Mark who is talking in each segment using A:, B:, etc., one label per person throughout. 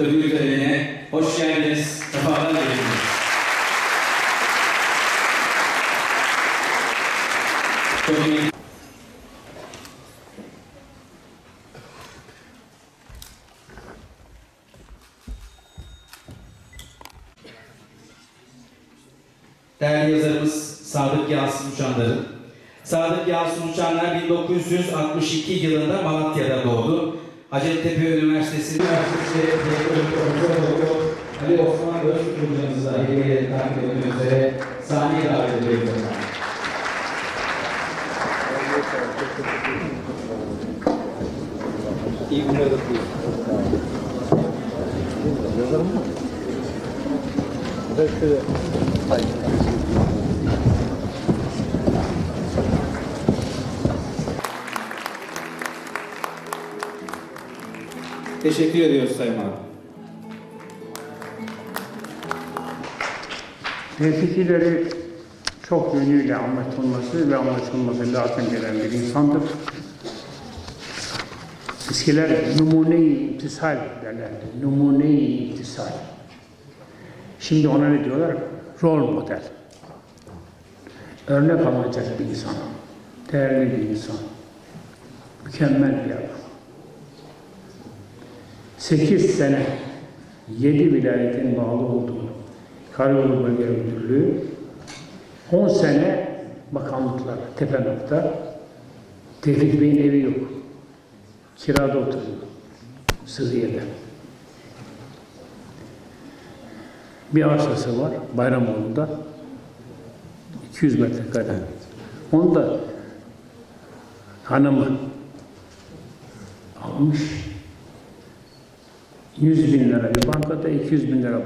A: ödül törenine hoş geldiniz, sefalar getirdiniz. Değerli yazarımız Sadık Yasin Uçanlar'ın. Sadık Yasin Uçanlar 1962 yılında Malatya'da doğdu. Hacettepe Üniversitesi Üniversitesi Ali Osman Öztürk hocamıza hediye takip etmek üzere sahneye davet ediyoruz. Teşekkür ediyoruz Sayın abi.
B: Tevfikleri çok yönüyle anlatılması ve anlaşılması lazım gelen bir insandır. Eskiler numune-i imtisal derlerdi. Numune-i imtisal. Şimdi ona ne diyorlar? Rol model. Örnek alınacak bir insan. Değerli bir insan. Mükemmel bir adam. Sekiz sene yedi vilayetin bağlı olduğu Karayolu Bölge Müdürlüğü 10 sene bakanlıklar, tepe nokta. Tevfik Bey'in evi yok. Kirada oturuyor. Sıhhiye'de. Bir arsası var Bayramoğlu'nda. 200 metrekare. Onu da hanımı almış. 100 bin lira bir bankada, 200 bin lira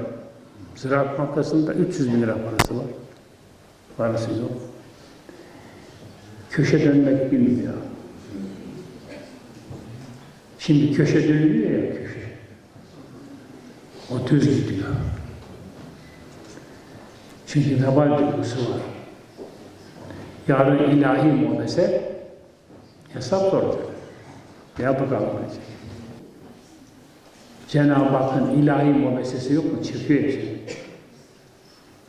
B: Ziraat Bankası'nda 300 bin lira parası var. Parası yok. Köşe dönmek bilmiyor. Şimdi köşe dönülüyor ya köşe. O düz gidiyor. Çünkü vebal duygusu var. Yarın ilahi muhabese hesap soracak. Ya bakalım diyecek. Cenab-ı Hakk'ın ilahi muhabesesi yok mu? Çıkıyor şimdi.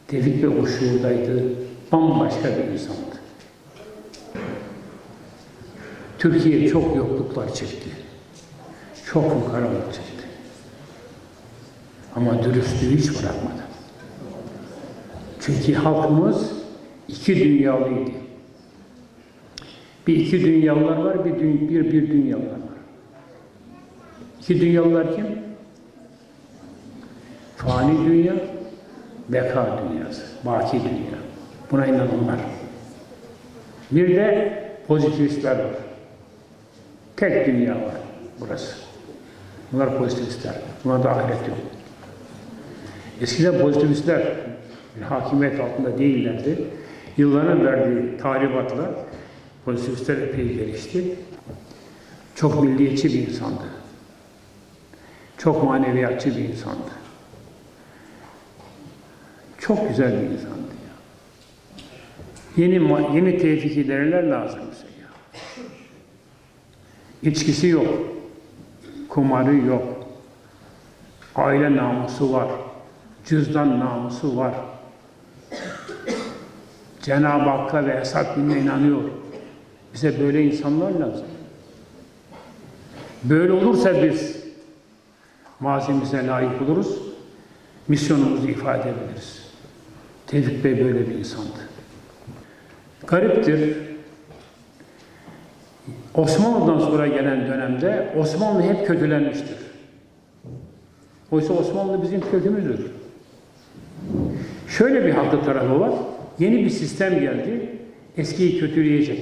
B: Tevfik ve o şuurdaydı. Bambaşka bir insandı. Türkiye çok yokluklar çekti. Çok fukaralık çekti. Ama dürüstlüğü hiç bırakmadı. Çünkü halkımız iki dünyalıydı. Bir iki dünyalılar var, bir, dün, bir, bir dünyalılar var. İki dünyalılar kim? Fani dünya, beka dünyası, baki dünya. Buna inananlar. Bir de pozitivistler var. Tek dünya var burası. Bunlar pozitivistler. Bunlarda ahiret yok. Eskiden pozitivistler bir hakimiyet altında değillerdi. Yılların verdiği talimatla pozitivistler epey gelişti. Çok milliyetçi bir insandı. Çok maneviyatçı bir insandı. Çok güzel bir insandı ya. Yeni yeni tevfik idareler lazım bize ya. İçkisi yok. Kumarı yok. Aile namusu var. Cüzdan namusu var. Cenab-ı Hakk'a ve hesap gününe inanıyor. Bize böyle insanlar lazım. Böyle olursa biz mazimize layık oluruz, misyonumuzu ifade edebiliriz. Tevfik Bey böyle bir insandı. Gariptir. Osmanlı'dan sonra gelen dönemde Osmanlı hep kötülenmiştir. Oysa Osmanlı bizim kökümüzdür. Şöyle bir haklı tarafı var. Yeni bir sistem geldi. Eskiyi kötüleyecek.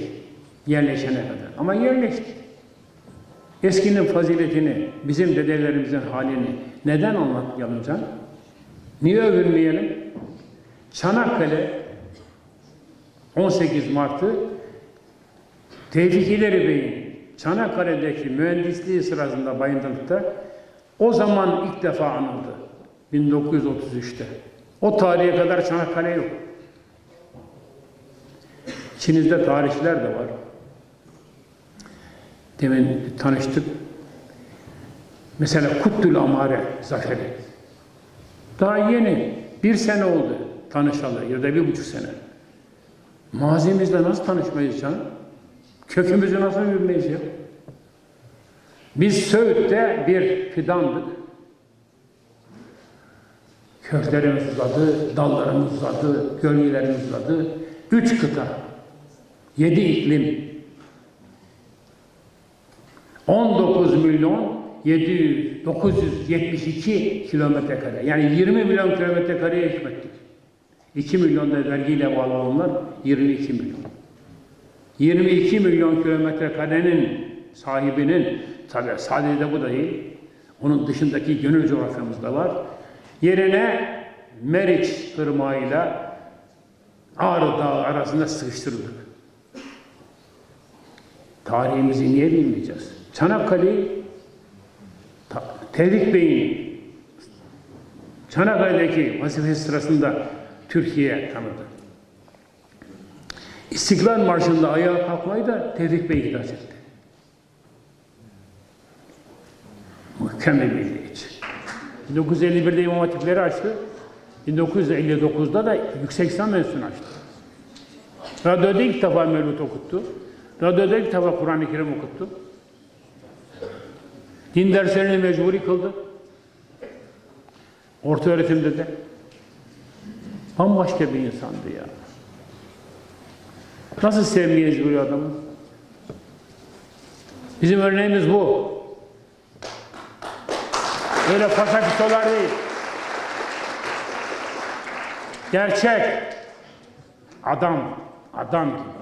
B: Yerleşene kadar. Ama yerleşti. Eskinin faziletini, bizim dedelerimizin halini neden anlatmayalım can? Niye övünmeyelim? Çanakkale 18 Mart'ı Tevfik Bey'in Çanakkale'deki mühendisliği sırasında Bayındırlık'ta o zaman ilk defa anıldı. 1933'te. O tarihe kadar Çanakkale yok. İçinizde tarihçiler de var. Demin tanıştık. Mesela Kuttul Amare zaferi. Daha yeni bir sene oldu tanışalı ya da bir buçuk sene. Mazimizle nasıl tanışmayız canım? Kökümüzü nasıl bilmeyiz ya? Biz Söğüt'te bir fidandık. Köklerimiz uzadı, dallarımız uzadı, gölgelerimiz uzadı. Üç kıta, yedi iklim, 19 milyon 700, 972 kilometre kare. Yani 20 milyon kilometre kareye hükmettik. 2 milyon da vergiyle bağlı olanlar 22 milyon. 22 milyon kilometre karenin sahibinin, tabi sadece de bu da değil, onun dışındaki gönül coğrafyamız da var. Yerine Meriç Irmağı'yla Ağrı Dağı arasında sıkıştırıldık. Tarihimizi niye bilmeyeceğiz? Çanakkale'yi Ta- Tevfik Bey'in Çanakkale'deki vazifesi sırasında Türkiye tanıdı. İstiklal Marşı'nda ayağa kalkmayı da Tevfik Bey ihraç etti. Mükemmel milliyetçi. 1951'de İmam Hatipleri açtı. 1959'da da yüksek lisans mensunu açtı. Radyoda ilk defa Mevlüt okuttu. Radyoda ilk defa Kur'an-ı Kerim okuttu. Din derslerini mecburi kıldı. Orta öğretimde de. Bambaşka bir insandı ya. Nasıl sevmeyiz böyle adamı? Bizim örneğimiz bu. Öyle pasapistolar değil. Gerçek. Adam. Adam gibi.